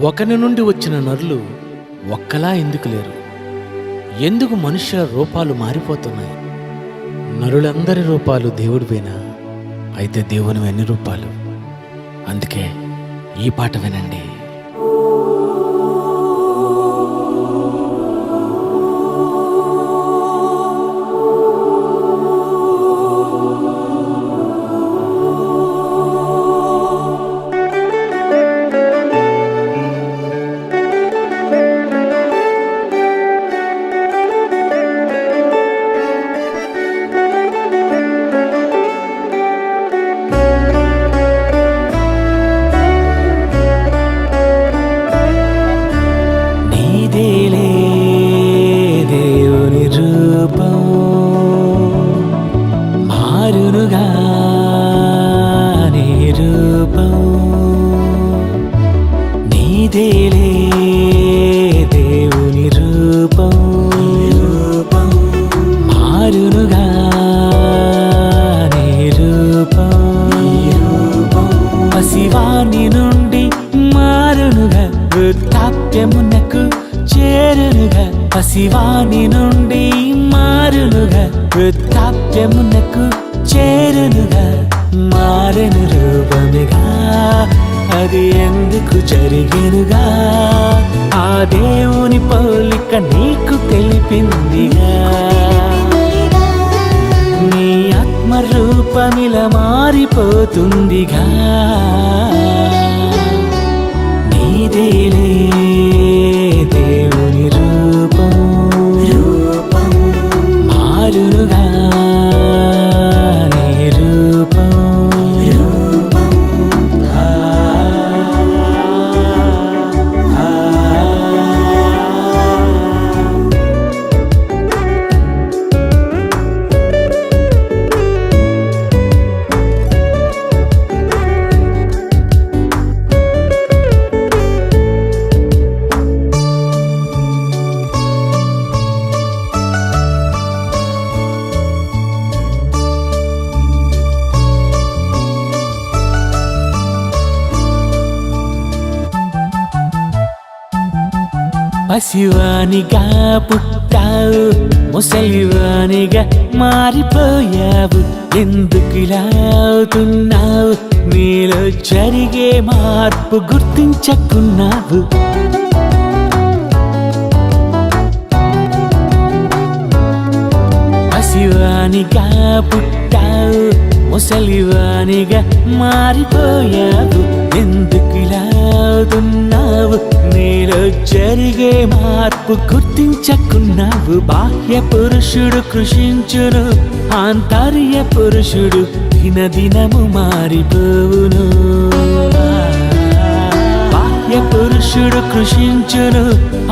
ఒకని నుండి వచ్చిన నరులు ఒక్కలా ఎందుకు లేరు? ఎందుకు మనుషుల రూపాలు మారిపోతున్నాయి? నరులందరి రూపాలు దేవుడివేనా? అయితే దేవుని ఎన్ని రూపాలు? అందుకే ఈ పాట వినండి. మారునుగా నీ రూపం. నీదేలే దేవుని రూపం. రూపం మారునుగా నీ రూపం. రూపం నుండి మారునుగా వృత్తాప్యమునకు చేరునుగా. పసివాణి నుండి మారునుగా వృత్తాప్యమునకు చేరునుగా మారెను రూపముగా అది ఎందుకు జరిగినుగా? ఆ దేవుని పౌలిక నీకు తెలిపిందిగా. నీ ఆత్మరూపమిల మారిపోతుందిగా. నీదేలే పసివానిగా పుట్టావు. ముసలివానిగా మారిపోయావు. ఎందుకు ఇలా అవుతున్నావు? నీలో జరిగే మార్పు గుర్తించకున్నావు. పసివానిగా పుట్టావు. ముసలివానిగా మారిపోయావు. ఎందుకు ఇలా అవుతున్నావు? నీలో జరిగే మార్పు గుర్తించకున్నావు. బాహ్య పురుషుడు కృషించును ఆంతర్య పురుషుడు దినదినము మారిపోవును. బాహ్య పురుషుడు కృషించును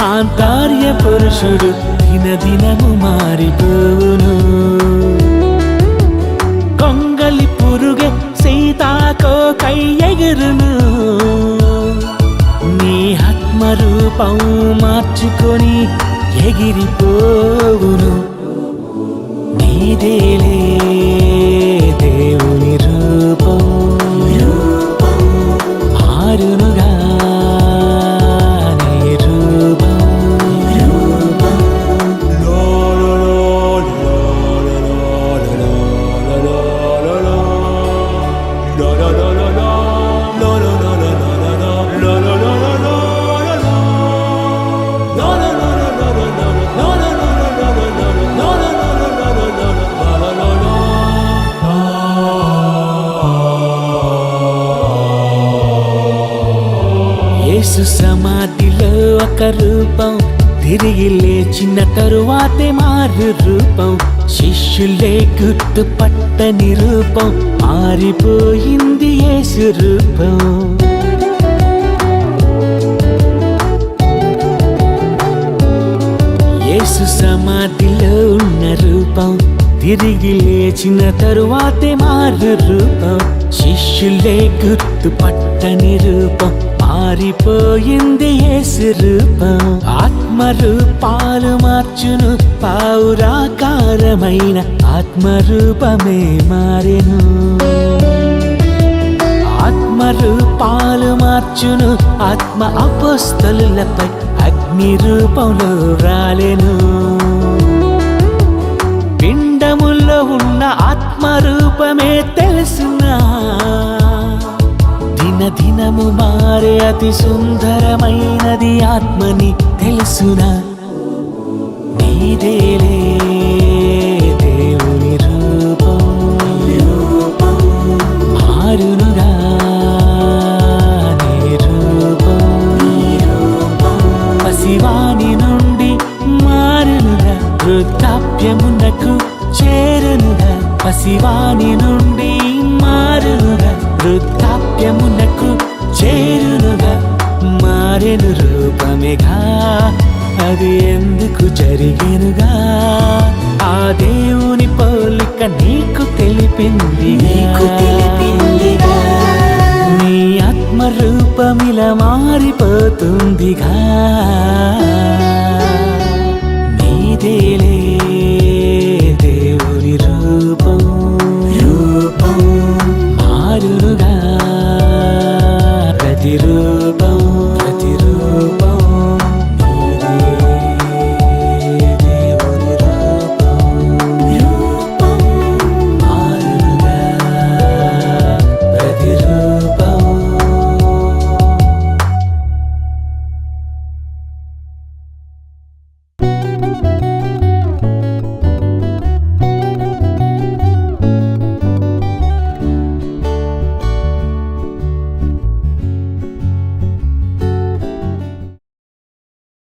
ఆంతర్య పురుషుడు దినదినము మారిపోవును. కొంగలి పురుగే సీతాకో కై ఎగురును. ఆత్మరూపం మార్చుకొని ఎగిరిపోవును. నీదేలే యేసు సమాధిలో ఒక రూపం. తిరిగి లేచిన తరువాతే మారు రూపం. శిష్యులే గుర్తుపట్టని రూపం. మారిపోయింది యేసు రూపం. యేసు సమాధిలో ఉన్న రూపం. తిరిగి లేచిన తరువాతే మారు రూపం. శిష్యులే గుర్తుపట్టని రూపం. మారిపోయింది యేసు రూపం ఆత్మరూపాలు మార్చును పావురాకారమైన ఆత్మరూపమే మారెను. ఆత్మరూపాలు మార్చును ఆత్మ అపస్తులపై అగ్ని రూపంలో రాలెను పిండముల్లో ఉన్న ఆత్మ తెలు దిన దినము మారే అతి సుందరమైనది ఆత్మని తెలుసునా. నీదేలే దేవుని రూపం. మారునుగా పసివాణి నుండి మారునుగా వృద్ధాప్యమునకు చేరునుగా పసివాణి నుండి మారునుగా వృద్ధాప్యమునకు మారెను రూపమేగా? అది ఎందుకు జరిగెనుగా? ఆ దేవుని పోలిక నీకు తెలిపింది. నీ ఆత్మ రూపమిలా మారిపోతుందిగా నీదేలే దేవుని రూపం. రూపం. మారుగా ప్రతి రూపం